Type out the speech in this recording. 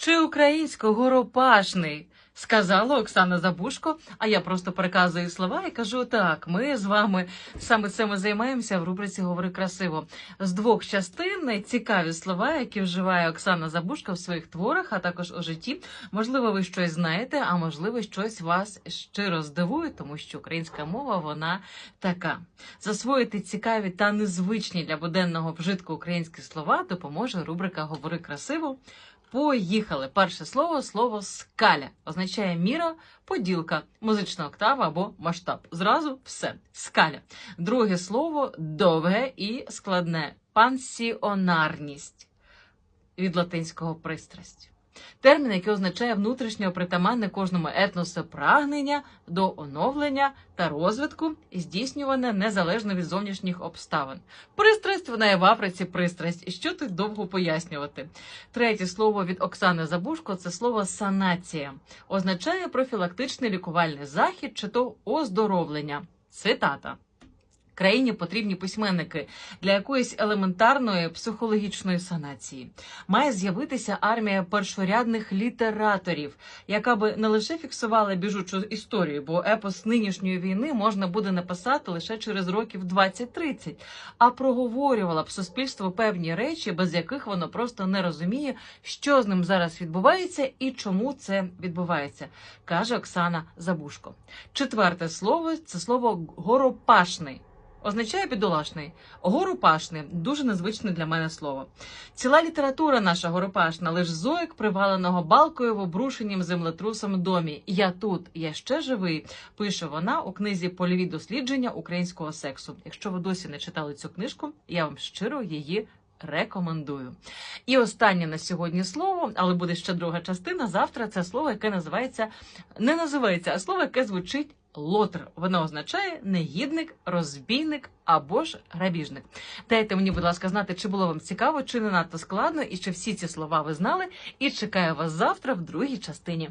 Чи українсько горопашний? Сказала Оксана Забушко, а я просто переказую слова і кажу так: ми з вами саме цим займаємося в рубриці Говори красиво з двох частин цікаві слова, які вживає Оксана Забушко в своїх творах, а також у житті. Можливо, ви щось знаєте, а можливо, щось вас щиро здивує, тому що українська мова вона така. Засвоїти цікаві та незвичні для буденного вжитку українські слова допоможе рубрика Говори красиво. Поїхали. Перше слово слово скаля означає міра, поділка, музична октава або масштаб. Зразу все. Скаля. Друге слово довге і складне пансіонарність від латинського пристрасть. Термін, який означає внутрішньо притаманне кожному етносу прагнення до оновлення та розвитку, здійснюване незалежно від зовнішніх обставин. Пристрасть вона є в Африці пристрасть. Що тут довго пояснювати? Третє слово від Оксани Забушко це слово санація. Означає профілактичний лікувальний захід чи то оздоровлення. Цитата. Країні потрібні письменники для якоїсь елементарної психологічної санації. Має з'явитися армія першорядних літераторів, яка би не лише фіксувала біжучу історію, бо епос нинішньої війни можна буде написати лише через років 20-30, а проговорювала б суспільство певні речі, без яких воно просто не розуміє, що з ним зараз відбувається і чому це відбувається, каже Оксана Забушко. Четверте слово це слово горопашний. Означає бідолашний. Горопашний дуже незвичне для мене слово. Ціла література наша горопашна, лиш зоїк приваленого балкою в обрушенім землетрусом домі. Я тут, я ще живий. Пише вона у книзі Польові дослідження українського сексу. Якщо ви досі не читали цю книжку, я вам щиро її. Рекомендую. І останнє на сьогодні слово, але буде ще друга частина. Завтра це слово, яке називається не називається, а слово, яке звучить лотр. Воно означає негідник, розбійник або ж грабіжник. Дайте мені, будь ласка, знати, чи було вам цікаво, чи не надто складно, і чи всі ці слова ви знали. І чекаю вас завтра в другій частині.